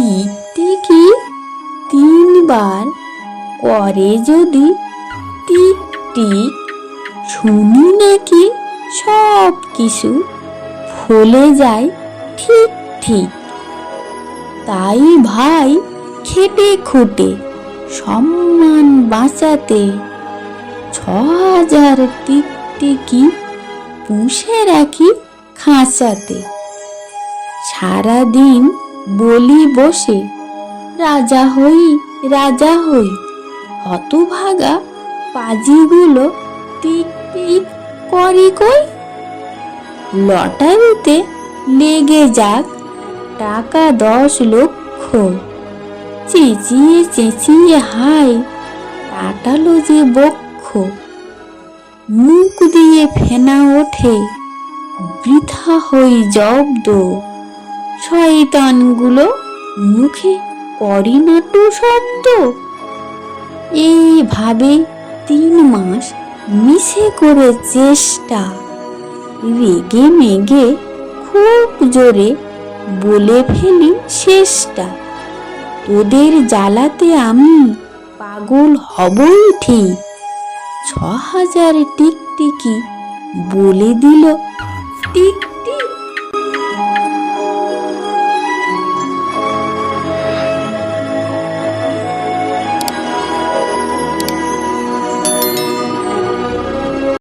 টিকটিকি তিনবার করে যদি টিক টিক শুনি নাকি সব কিছু ফলে যায় ঠিক ঠিক। তাই ভাই খেটে খুটে সম্মান বাঁচাতে ছ হাজার টিকটিকি পুষে রাখি খাঁচাতে। সারাদিন বলি বসে, রাজা হই রাজা হই। হতভাগা পাজিগুলো টিক টিক করি কই? লটারিতে লেগে যাক টাকা দশ লক্ষ। চেঁচিয়ে চেঁচিয়ে হাই কাটালো যে বক্ষ। মুখ দিয়ে ফেনা ওঠে, বৃথা হই জব্দ। শয়তানগুলো মুখে করি না তো শব্দ। এইভাবে তিন মাস মিশে করে চেষ্টা। রেগে মেগে খুব জোরে বলে ফেলি শেষটা। তোদের জ্বালাতে আমি পাগল হবই ঠিক। ছ হাজার টিকটিকি বলে দিল টিক